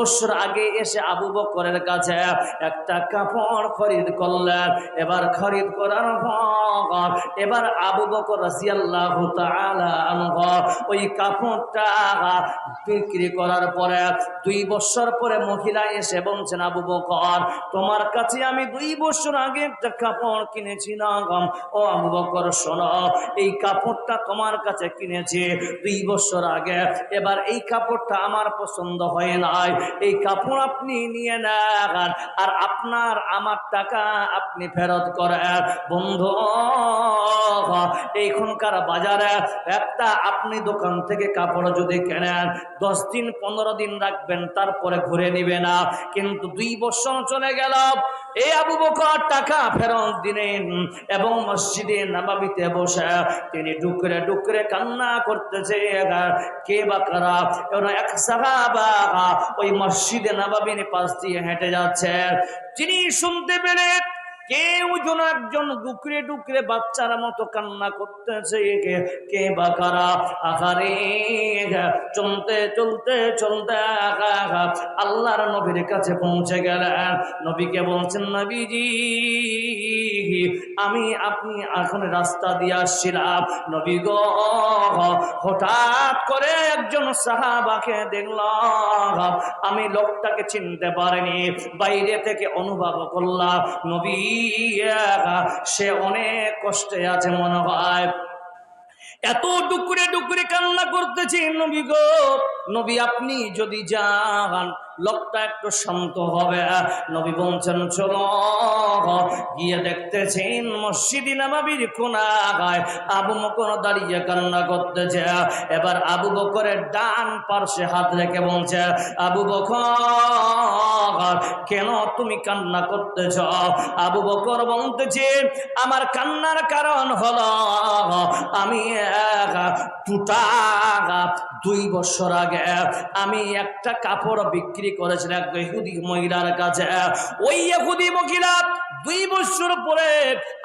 বছর আগে এসে আবু বকরের কাছে একটা কাপড় খরিদ করলেন। এবার খরিদ করার পর এবার আবু বকর ওই কাপড়টা বিক্রি করার পরে দুই বছর পরে মহিলা এসে বলছেন, আবু বকর, তোমার কাছে আমি দুই বছর আগে একটা কাপড় কিনেছিলাম। ও আবু বকর, শোনো, এই কাপড়টা তোমার কাছে কিনেছি। দুই বছর আগে এবার এই কাপড়টা আমার পছন্দ হয় নাই। এই কাপড় আপনি নিয়ে নেন, আর আপনার আমার টাকা আপনি ফেরত করেন। বন্ধু এইখানকার বাজারে একটা আপনি দোকান থেকে কাপড় যদি কেনেন, দশ দিন, পনেরো দিন রাখবেন, তারপরে ঘুরে নিবে না। কিন্তু দুই বছর চলে গেল এই আবু বকর টাকা ফেরত দিলেন এবং মসজিদে নামাবিতে বসে তিনি ডুকরে ডুকরে কান্না করতেছে। কে বা কারা? এক সাহাবা ওই মসজিদে নামাবিনে পাশ দিয়ে হেঁটে যাচ্ছে। তিনি শুনতে পেলেন কেউ যেন একজন ডুকরে ডুকরে বাচ্চার মতো কান্না করতেছে কে বা কারা? আহারে, চলতে চলতে চলতে আল্লাহর নবীর কাছে পৌঁছে গেলেন। নবীকে বলছেন, নবীজি, আমি আপনি এখন রাস্তা দিয়ে আসছিলাম। নবী গো, হঠাৎ করে একজন সাহাবাকে দেখলাম। আমি লোকটাকে চিনতে পারিনি, বাইরে থেকে অনুভব করলাম, নবী সে অনেক কষ্টে আছে মনে হয়। এত ডুকুরে ডুকুরে কান্না করতেছি নবী গো। নবী আপনি যদি যান, লোকটা একটু শান্ত হবে। নবী বলছেন, চলো। গিয়ে দেখতেছেন মসজিদি নামাবির কোনা গায় আবু বকর দাঁড়িয়ে কান্না করতেছে। এবার আবু বকরের ডান পার্শ্বে হাত রেখে বলছে, আবু বকর, কেন তুমি কান্না করতেছ? আবু বকর বলতেছে, আমার কান্নার কারণ হলো, আমি টুটা দুই বছর আগে আমি একটা কাপড় বিক্রি করেছিলাম ইহুদি মহিলার কাছে। ওই ইহুদি মহিলা দুই বছর পরে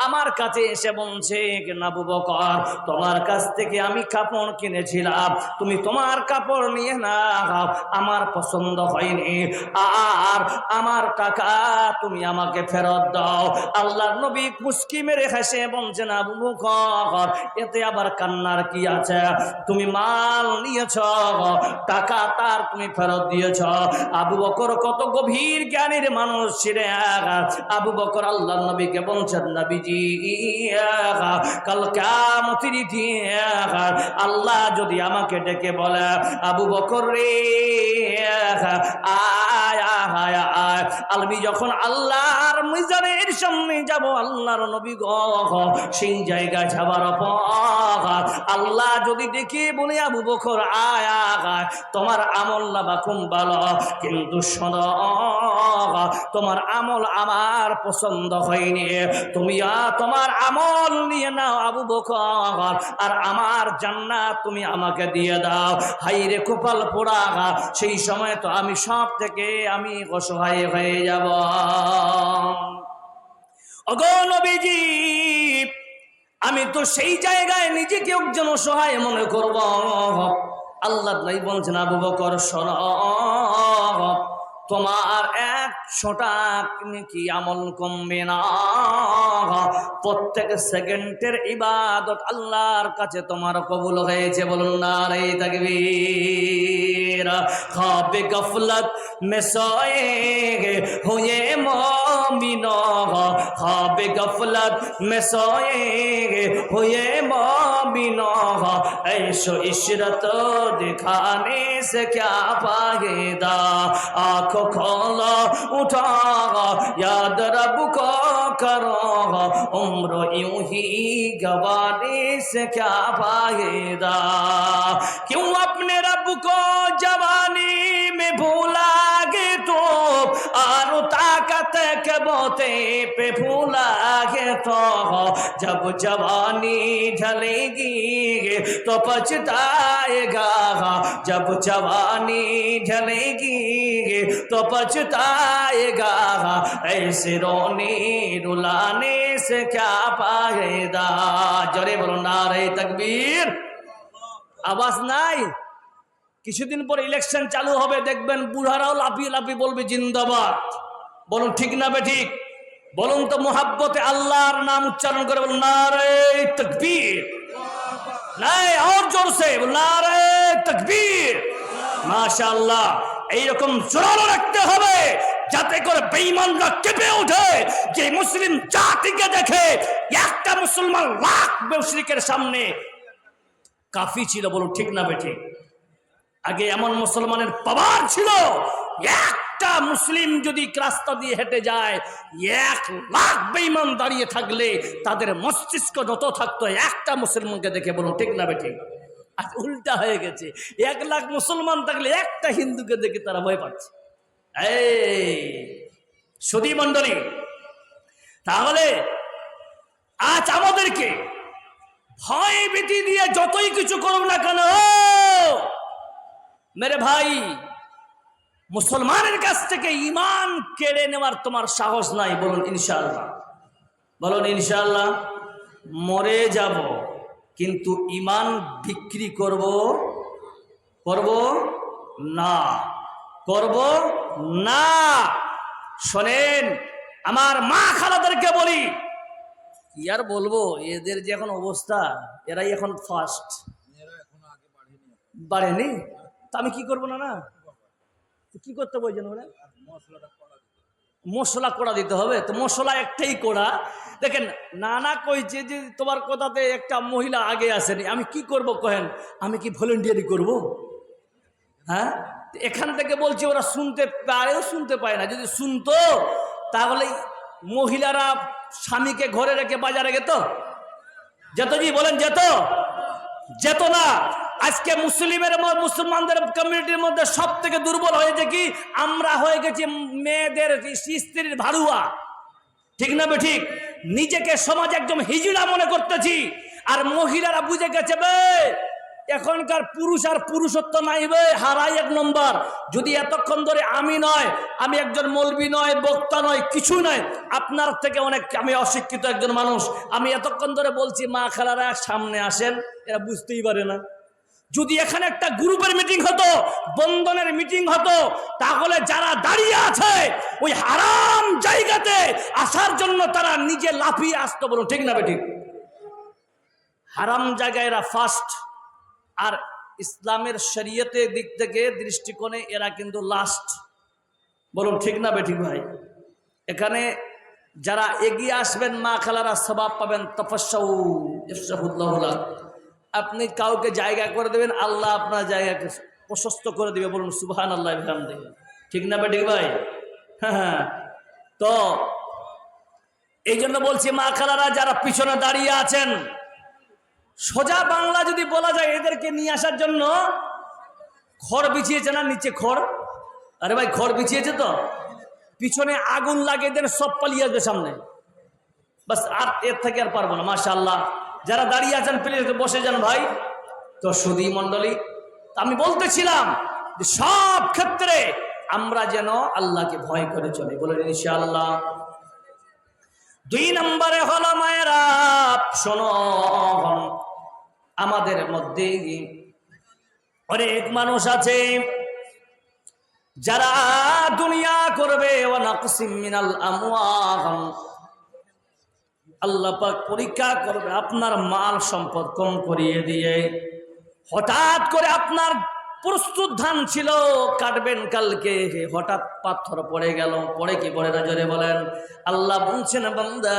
আমার কাছে এসে বলছে নাবু বকর, তোমার কাছ থেকে আমি কাপড় কিনেছিলাম, তুমি তোমার কাপড় নিয়ে না আমার পছন্দ হয়নি। আর আমার টাকা তুমি আমাকে ফেরত দাও। আল্লাহ নবী মুস্কি মেরে হেসে বলছেন, আবু বকর, এতে আবার কান্নার কি আছে? তুমি মাল নিয়েছ, টাকা তার তুমি ফেরত দিয়েছ। আবু বকর কত গভীর জ্ঞানীর মানুষ ছিলেন। আবু বকর আল্লাহ নবীকে বলছেন, নবীজি কাল কামতির আল্লাহ যদি আমাকে ডেকে বলে, আবু বকর রে আলমি যখন আল্লাহর মিজানের সামনে যাব, আল্লাহর নবী গ, সেই জায়গায় যাবার পর আল্লাহ যদি ডেকে বলে, আবু বকর, আয় আয় তোমার আমল না খুব ভালো, কিন্তু শোন, তোমার আমল আমার পছন্দ হয়নি। তুমি তোমার আমল নিয়ে নাও, আবু বকর, আর আমার জান্নাত তুমি আমাকে দিয়ে দাও। হাই রে কপাল পোড়া, সেই সময় তো আমি সব থেকে আমি অসহায় হয়ে যাব। অগো নবীজি আমি তো সেই জায়গায় নিজেকে একজন অসহায় মনে করব। আল্লাহ নাই বলছেন, আবু বকর সর তোমার একশোটা কি আমল কমবে না? প্রত্যেক সেকেন্ডের ইবাদত আল্লাহর কাছে তোমার কবুল হয়েছে বলুন না রে তকবীর। मेरा ख्वाब गफलत में सोए हुए मोमिनो ख्वाब गफलत में सोए हुए मोमिनो ऐशो इशरत दिखाने से क्या पाएगा आँखों खोलो उठा याद रब को करो। उम्र यूँ ही गवाने से क्या पाएगा क्यों अपने रब को जवानी में भूला गे तो और ताकत के बोते पे भूला गे तो। जब जवानी ढलेगी तो पछताएगा, जब जवानी ढलेगी तो पछताएगा। ऐसे रोने रुलाने से क्या फ़ायदा? जरे बोलो, नारे तकबीर। आवाज़ নাই কিছুদিন পর ইলেকশন চালু হবে, দেখবেন বুড়ারাও লাফিয়ে লাফিয়ে বলবে, জিন্দাবাদ। বলুন, ঠিক না বে ঠিক? বলুন তো, মোহাব্বতে আল্লাহর নাম উচ্চারণ করে বলুন, নারে তকবীর। নাই, আর জোর সে নারে তকবীর। মাশাআল্লাহ, এইরকম জোরালো রাখতে হবে, যাতে করে বেঈমানরা কেঁপে ওঠে। যে মুসলিম জাতিকে দেখে একটা মুসলমান লাখ মুশরিকের সামনে কাফি ছিল, বলুন, ঠিক না বেঠে আগে এমন মুসলমানের পাওয়ার ছিল, একটা মুসলিম যদি রাস্তা দিয়ে হেঁটে যায়, এক লাখ বেঈমান দাঁড়িয়ে থাকলে তাদের মস্তিষ্ক যত থাকতো, একটা মুসলমানকে দেখে বলুন, ঠিক না বেঠে আজ উল্টা হয়ে গেছে। এক লাখ মুসলমান থাকলে একটা হিন্দুকে দেখে তারা ভয় পাচ্ছে। এই সুদী মণ্ডলী, তাহলে আজ আমাদেরকে ভয় ভীতি দিয়ে যতই কিছু করুক না কেন মেরে ভাই মুসলমানের কাছ থেকে ইমান কেড়ে নেওয়ার তোমার সাহস নাই, বলুন ইনশাল্লাহ বলুন ইনশাল্লাহ মরে যাব, কিন্তু ইমান বিক্রি করব করব না করব না। শোনেন, আমার মা খালাদেরকে বলি, কি আর বলব, এদের যে এখন অবস্থা, এরাই এখন ফার্স্ট বাড়েনি? তা আমি কি করব না না? কি করতে বলছেন ওরা মশলা কড়া দিতে হবে। তো মশলা একটাই কড়া। দেখেন, নানা কইছে যে তোমার কথাতে একটা মহিলা আগে আসেনি। আমি কি করব কহেন? আমি কি ভলেন্টিয়ারি করব? হ্যাঁ? এখান থেকে বলছি, ওরা শুনতে পারেও শুনতে পায় না। যদি শুনতো, তাহলে মহিলারা স্বামীকে ঘরে রেখে বাজারে যেত যেত জি, বলেন যেত? যেত না। আজকে মুসলিমের মুসলমানদের কমিউনিটির মধ্যে সব থেকে দুর্বল হয়েছে কি? আমরা হয়ে গেছি মেয়েদের স্ত্রীর ভাড়ুয়া। ঠিক না বে ঠিক? নিজেকে সমাজ একদম হিজড়া মনে করতেছি। আর মহিলারা বুঝে গেছে, বে, এখনকার পুরুষ আর পুরুষত্ব নাই বে, হারাই এক নম্বর। যদি এতক্ষণ ধরে আমি নয়, আমি একজন মলবি নয়, বক্তা নয় কিছু নয়, আপনার থেকে অনেক আমি অশিক্ষিত একজন মানুষ। আমি এতক্ষণ ধরে বলছি, মা খালারা সামনে আসেন, এরা বুঝতেই পারে না। যদি এখানে একটা গ্রুপের মিটিং হতো, বন্ধনের মিটিং হতো, তাহলে যারা দাঁড়িয়ে আছে, ওই হারাম জায়গাতে আসার জন্য তারা নিজে লাফিয়ে আসতো বলুন ঠিক না বেঠিক হারাম জায়গায় এরা ফার্স্ট আর ইসলামের শরীয়তের দিক থেকে দৃষ্টিকোণে এরা কিন্তু লাস্ট বলুন ঠিক না বেঠিক ভাই? এখানে যারা এগিয়ে আসবেন মা খালারা সবাব পাবেন ইফসাহুল্লাহুল্লাহ। আপনি কাউকে জায়গা করে দেবেন, আল্লাহ আপনার জায়গাকে প্রশস্ত করে দেবে বলুন সুবহান আল্লাহ বিহামদি ঠিক না বেঠিক ভাই? হ্যাঁ হ্যাঁ। তো এই জন্য বলছি, মা খালারা যারা পিছনে দাঁড়িয়ে আছেন, সোজা বাংলা যদি বলা যায় এদেরকে নিয়ে আসার জন্য, খড় বিছিয়েছে না নিচে খড়? আরে ভাই, খড় বিছিয়েছে তো? পিছনে আগুন লাগিয়ে দেন, সব পালিয়ে আসবে সামনে। বাস, আর এর থেকে আর পারব না মাশাল্লাহ যারা দাঁড়িয়ে আছেন প্লিজ বসে যান ভাই। তো সুদী মণ্ডলী, আমি বলতেছিলাম যে সব ক্ষেত্রে আমরা যেন আল্লাহকে ভয় করে চলি। বলে ইনশাআল্লাহ। দুই নম্বরে হলো মায়েরা আমাদের মধ্যে অনেক মানুষ আছে যারা দুনিয়া করবে মিনাল আমওয়াল। আল্লাহ পাক পরীক্ষা করবে, আপনার মাল সম্পদ কম করিয়ে দিয়ে। হঠাৎ করে আপনার প্রস্তুত ধান ছিল, কাটবেন কালকে। হঠাৎ পাথর পড়ে গেল, পড়ে কি পড়ে না জোরে বলেন। আল্লাহ বলছেন, বান্দা,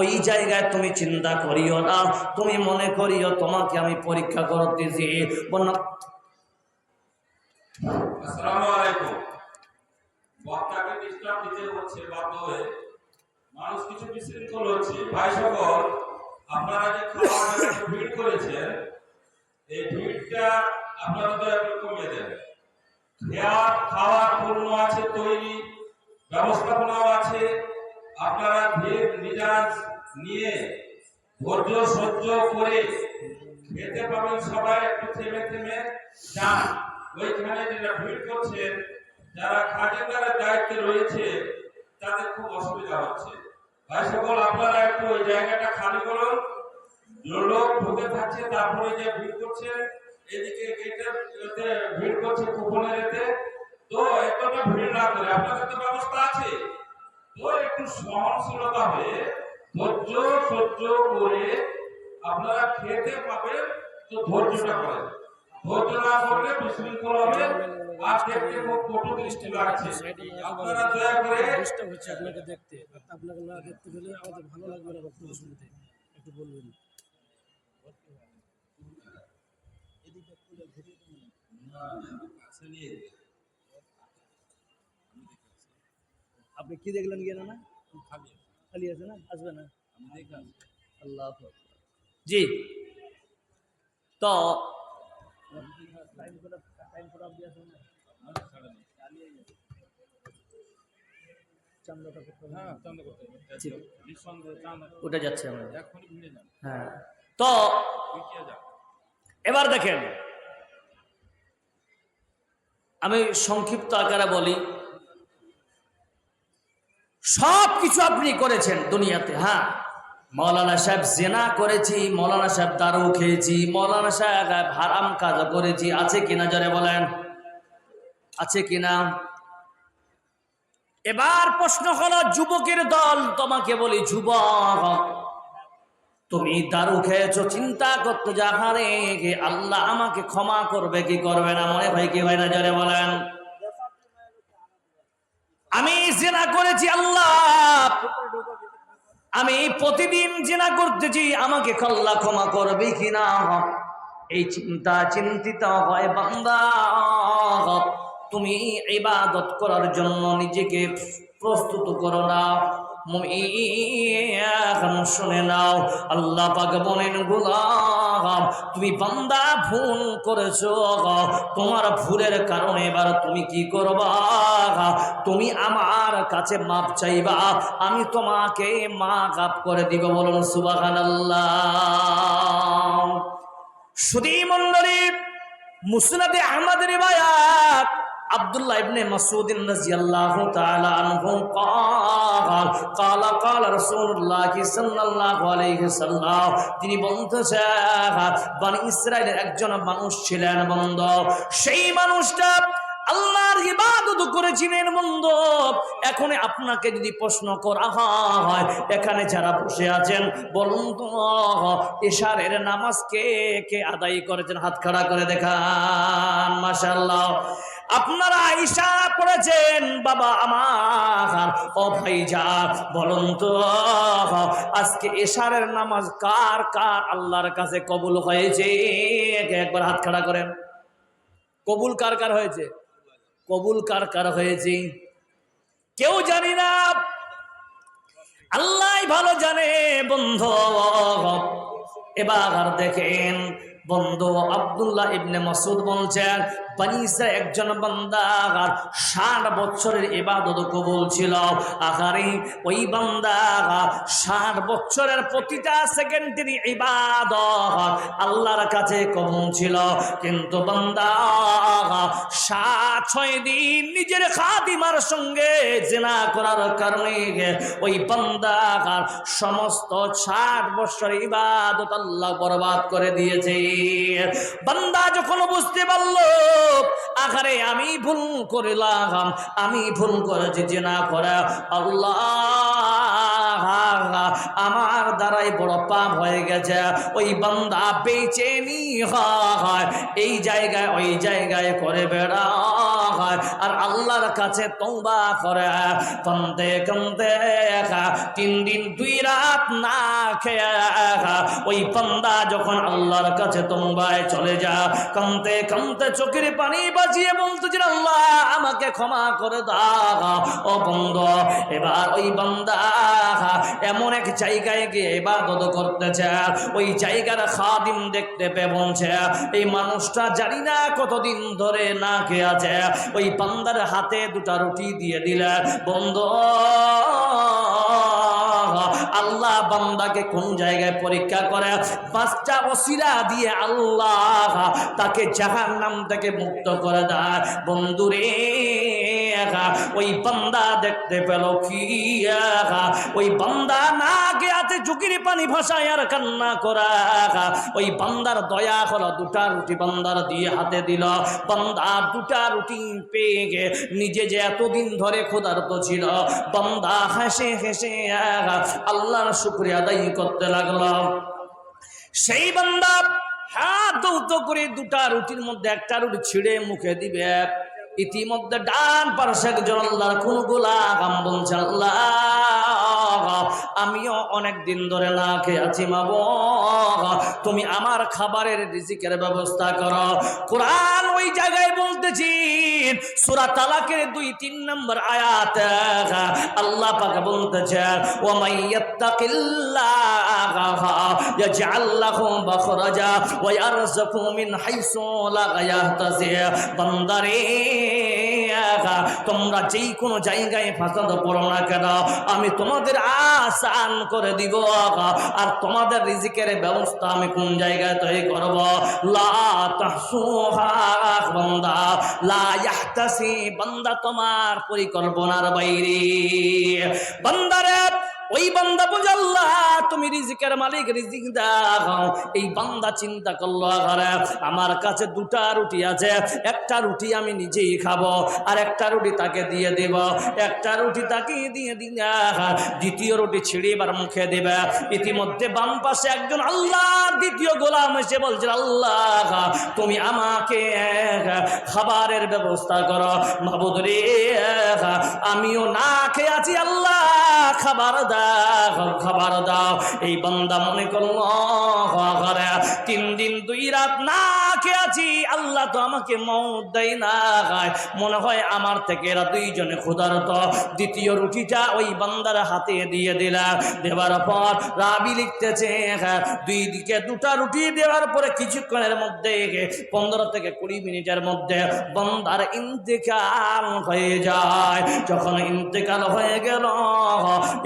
ওই জায়গায় তুমি চিন্তা করিও না, তুমি মনে করিও, তোমাকে আমি পরীক্ষা করতেছি। বন্যা আসসালামু আলাইকুম। বক্তাকে দিতে হচ্ছে, বাধ্য হয়ে। মানুষ কিছু বিশৃঙ্খল হচ্ছে। ভাই সকল, আপনারা যে খাওয়ার ভিড় করেছেন, এই ভিড়টা আপনারা দয়া করে কমিয়ে দেন। খাওয়ার খাওয়ার পূর্ণ আছে, তৈরি ব্যবস্থাপনাও আছে। আপনারা ভিড় মিজাজ নিয়ে ধৈর্য সহ্য করে খেতে পাবেন সবাই, একটু থেমে থেমে যান। ওইখানে যারা ভিড় করছেন, যারা খাজেদারের দায়িত্বে রয়েছে, তাদের খুব অসুবিধা হচ্ছে। সকল আপনারা একটু ওই জায়গাটা খালি করুন। লোক ঢুকে থাকছে, তারপরে যে ভিড় করছে, এদিকে গেটের ভিড় করছে, কুপনের এতে। তো এতটা ভিড় না করে আপনাদের তো ব্যবস্থা আছে। তো একটু সহনশীলতা হয়ে, ধৈর্য সহ্য করে আপনারা খেতে পাবেন, তো ধৈর্যটা করেন। ধৈর্য না করলে বিশৃঙ্খল হবে আর দেখতে খুব কটু দৃষ্টি লাগছে আপনারা দয়া করে চেষ্টা হচ্ছে আপনাকে দেখতে। আপনাকে না দেখতে পেলে আমাদের ভালো লাগবে না বক্তব্য শুনতে। একটু বলবেন। আপনি কি দেখলেন গিয়ে না? খালি আছে না? আসবে না? আল্লাহ জি। তো যাচ্ছে হ্যাঁ। তো এবার দেখেন, আমি সংক্ষিপ্ত আকারে বলি। সব কিছু আপনি করেছেন দুনিয়াতে হ্যাঁ। মৌলানা সাহেব জেনা করেছি, মৌলানা সাহেব দারু খেয়েছি, মৌলানা সাহেব হারাম কাজ করেছি। আছে কিনা জরে বলেন? আছে কিনা? এবার প্রশ্ন হলো, যুবকের দল, তোমাকে বলি যুবক, তুমি দারু খেয়েছো, চিন্তা করতে যা, হারে গে, আল্লাহ আমাকে ক্ষমা করবে, কি করবে না, মনে ভাই কি হয় না, জরে বলেন। আমি জেনা করেছি, আল্লাহ আমি প্রতিদিন জেনা করতেছি, আমাকে খল্লা ক্ষমা করবে কিনা? এই চিন্তা চিন্তিত হয়, বান্দা। তুমি ইবাদত করার জন্য নিজেকে প্রস্তুত করো না। এখন শুনে নাও। আল্লাহ পাক বলেন, গোলাম, তুমি বান্দা, ভুল করেছ। তোমার ভুলের কারণে এবার তুমি কি করবা? তুমি আমার কাছে মাপ চাইবা। আমি তোমাকে মা গাপ করে দিব। বলুন সুবাহান আল্লাহ সুদী মন্ডলী মুসনাদে আহমদের রিবায়াত। আব্দুল্লাহ ইবনে মাসউদ রাদিয়াল্লাহু তাআলা আনহু قال قال قال রাসূলুল্লাহ সাল্লাল্লাহু আলাইহি সাল্লাম তিনি বলতেছেন বনি ইসরাইলের একজন মানুষ ছিলেন বন্ধ সেই মানুষটা আল্লাহর ইবাদত করেছিলেন বন্ধ এখন আপনাকে যদি প্রশ্ন করা হয় এখানে যারা বসে আছেন বলুন তো এশারের নামাজ কে কে আদায় করেছেন হাত খাড়া করে দেখান মাশাল্লাহ আপনারা ইশারা করেছেন, বাবা আমার, ও ভাইজা বলুন তো আজকে এশারের নামাজ কার কার আল্লাহর কাছে কবুল হয়েছে? একবার হাত খাড়া করেন। কবুল কার কার হয়েছে? কবুল কার কার হয়েছে? কেউ জানি না। আল্লাহ ভালো জানে, বন্ধু। এবার দেখেন, বন্ধু আবদুল্লাহ ইবনে মাসুদ বলছেন বানিসা একজন বান্দাগার ষাট বছরের ইবাদত কবুল ছিল। আহারে, ওই বান্দাগার ষাট বছরের প্রতিটা সেকেন্ডেরই ইবাদত আল্লাহর কাছে কবুল ছিল। কিন্তু বান্দা সাত ছয় দিন নিজের খাদিমার সঙ্গে জেনা করার কারণে ওই বান্দাগার সমস্ত ষাট বছর ইবাদত আল্লাহ বরবাদ করে দিয়েছে। বান্দা যখন বুঝতে পারল আখারে আমি ভুল করলাম আমি ভুল করেছি যে না করা আল্লাহ। আমার দ্বারাই বড় পাপ হয়ে গেছে। ওই বান্দা বেঁচে নি হয় এই জায়গায় ওই জায়গায় করে বেড়া হয় আর আল্লাহর কাছে তৌবা করে, কান্দে কান্দে তিন দিন দুই রাত না খেয়ে ওই বান্দা যখন আল্লাহর কাছে তৌবায় চলে যা কান্দে কান্দে চোখের পানি বাজিয়ে বলতেছেন আল্লাহ, আমাকে ক্ষমা করে দাও। ও বন্ধ, এবার ওই বান্দা এমন এক জায়গায় গিয়ে ইবাদত করতেছে। ওই জায়গার খাদিম দেখতে পেয়ে এই মানুষটা জানি না কতদিন ধরে না খেয়ে আছে। ওই বান্দার হাতে দুটা রুটি দিয়ে দিলে, বন্ধ, আল্লাহ বান্দাকে কোন জায়গায় পরীক্ষা করে? পাঁচটা অসিরা দিয়ে আল্লাহ তাকে জাহান নাম থেকে মুক্ত করে দেয়। বন্ধুরে ওই বান্দা দেখতে পেল কি ওই বান্দা না গেয়াতে পানি ভাসায় আর কান্না করা ওই বান্দার দয়া হলো দুটা রুটি বান্দার দিয়ে হাতে দিল। বান্দা দুটা রুটি পেয়ে গে, নিজে যে এতদিন ধরে ক্ষুধার্ত ছিল, বান্দা হেসে হেসে আল্লাহর শুক্রিয়া আদায় করতে লাগল। সেই বান্দা হাত দৌত করে দুটা রুটির মধ্যে একটা রুটি ছিঁড়ে মুখে দিবে। ইতিমধ্যে ডান পার্শ্বে একজন আল্লাহর কোন গোলাম বলছে আল্লাহ। আমিও অনেক দিন ধরে না আছি মাব তুমি আমার খাবারের রিজিকের ব্যবস্থা করো। কোরআন ওই জায়গায় বলতেছি, সুরা তালাকের দুই তিন নম্বর আয়াত। আল্লাহ পাক বলতেছে ও মাইয়াত্তাকিল্লাহ ইয়াজআল লাহু মাখরাজা ওয়া ইয়ারযুকু মিন হাইসু লা ইয়াহতাসিব। বান্দারে তোমরা যেই কোনো জায়গায় ফাসাদ পড়ো না কেন? আমি তোমাদের আসান করে দিব। আর তোমাদের রিজিকের ব্যবস্থা আমি কোন জায়গায় তৈরি করব? বান্দা, লা বান্দা তোমার পরিকল্পনার বাইরে। বান্দারে ওই বান্দা বুঝ আল্লাহ, তুমি রিজিকের মালিক, রিজিক দাও। এই বান্দা চিন্তা করল আমার কাছে দুটা রুটি আছে, একটা রুটি আমি নিজেই খাব আর একটা রুটি তাকে দিয়ে দেব। একটা রুটি তাকে দিয়ে দিলে দ্বিতীয় রুটি ছিঁড়ে এবার মুখে দেবে। ইতিমধ্যে বাম পাশে একজন আল্লাহ দ্বিতীয় গোলাম এসে বলছে, আল্লাহ, তুমি আমাকে খাবারের ব্যবস্থা করো। মাবুদ রে আমিও না খেয়ে আছি, আল্লাহ, খাবার দাও। খাবার দাও। এই বন্দা মনে করল তিন দিন দুই রাত না খেয়ে আছি আল্লাহ তো আমাকে মত দেয় না। মনে হয় আমার থেকে এরা দুইজনে ক্ষুধারত। দ্বিতীয় রুটিটা ওই বান্দার হাতে দিয়ে দিলা দেওয়ার পর রাবি লিখতেছে হ্যাঁ, দুই দিকে দুটা রুটি দেওয়ার পরে কিছুক্ষণের মধ্যে পনেরো থেকে কুড়ি মিনিটের মধ্যে বান্দার ইন্তেকাল হয়ে যায়। যখন ইন্তেকাল হয়ে গেল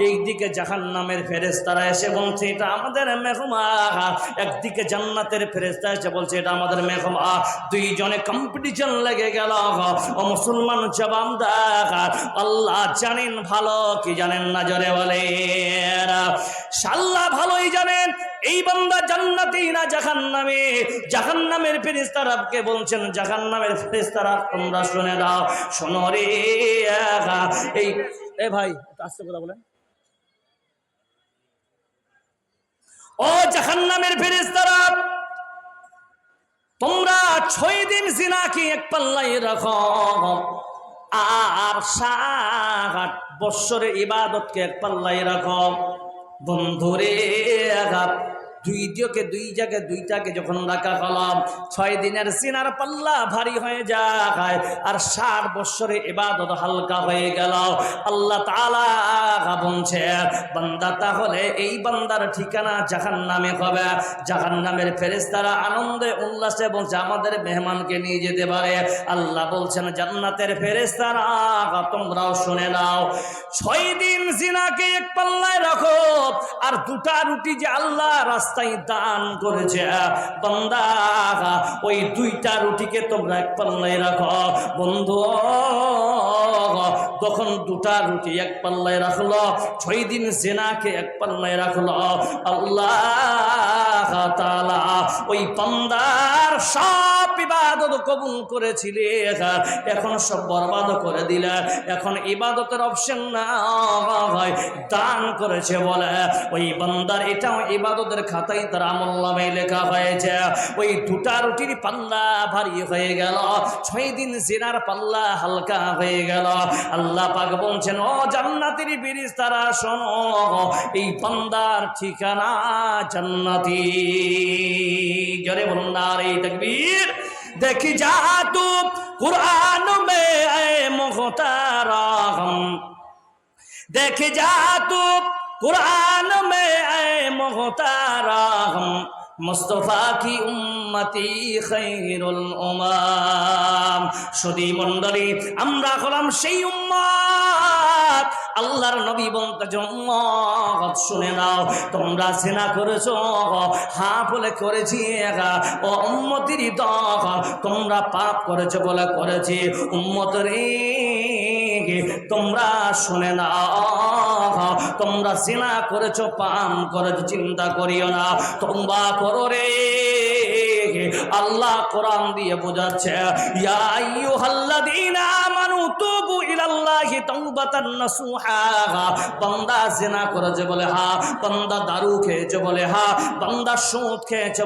এই দিকে জাহান নামের ফেরেস্তারা এসে বলছে এটা আমাদের মেহমা একদিকে জান্নাতের ফেরেস্তা এসে বলছে এটা আমাদের মেহমা দুইজনে কম্পিটিশন লেগে গেল ও মুসলমান দেখা। আল্লাহ জানেন ভালো, কি জানেন না জরে বলে সাল্লাহ ভালোই জানেন, এই বান্দা জান্নাতি না জাহান নামে জাহান নামের বলছেন জাহান নামের ফেরিস্তারা তোমরা শুনে দাও, শোনো রে। এই, এ ভাই আস্তে কথা বলেন। ও জাহান্নামের ফেরেশতারা তোমরা ছয় দিন জিনাকে এক পাল্লাই রাখো। আর সাত বৎসরের ইবাদতকে এক পাল্লাই রাখো। বন্ধুরে আঘাত দুই দিকে দুই জায়গায় দুইটাকে যখন রাখা হলাম ছয় দিনের সিনার পাল্লা ভারী হয়ে যায়, আর ষাট বৎসরে এবাদত হালকা হয়ে গেল। আল্লাহ তালা বলছে, বান্দা তাহলে এই বান্দার ঠিকানা জাহান নামে হবে। জাহান নামের ফেরেস্তারা আনন্দে উল্লাসে বলছে, আমাদের মেহমানকে নিয়ে যেতে পারে। আল্লাহ বলছেন, জান্নাতের ফেরেস্তারা তোমরাও শুনে নাও। ছয় দিন জিনাকে এক পাল্লায় রাখো, আর দুটা রুটি যে আল্লাহ রাস্তায় দান করেছে। বান্দা, ওই দুইটা রুটিকে তোমরা এক পাল্লায় রাখো। বন্ধু তখন দুটা রুটি এক পাল্লায় রাখল, ছয় দিন সেনাকে এক পাল্লায় রাখল। আল্লাহ ওই বান্দার সব ইবাদত কবুল করেছিলে এখন সব বরবাদ করে দিলে। এখন ইবাদতের অপশন না হয়, দান করেছে বলে। ওই বান্দার এটাও ইবাদতের কথাই তার আমল নামে লেখা হয়েছে। ওই দুটা রুটির পাল্লা ভারী হয়ে গেল। ছয় দিন জেনার পাল্লা হালকা হয়ে গেল। আল্লাহ পাক বলছেন, ও জান্নাতির বিরিজ তারা শোনো, এই পান্দার ঠিকানা জান্নাতি। জরে বন্দার এই রে তকবীর। দেখি যা তু কুরআন মে এ মুখতারা হম। দেখি যা তু कुरान में ऐ मोहताराम মুস্তফা কি উম্মতি খৈরুল উমাম সুদী মণ্ডলী আমরা হলাম সেই উম্মাত আল্লাহর নবী বলতে উম্মত শুনে নাও তোমরা সেনা করেছো হা বলে করেছি ও উম্মতির দল তোমরা পাপ করেছো বলে করেছি উম্মত রে তোমরা শুনে না তোমরা জিনা করেছ পাম করেছ, চিন্তা করিও না। তোমরা করো রে। আল্লাহ কোরআন দিয়ে বোঝাচ্ছে, ইয়া আইয়ুহাল্লাযীনা করেছে বলে, হা। বান্দা দারু খেয়েছে বলে, হা। বান্দা সুদ খেয়েছে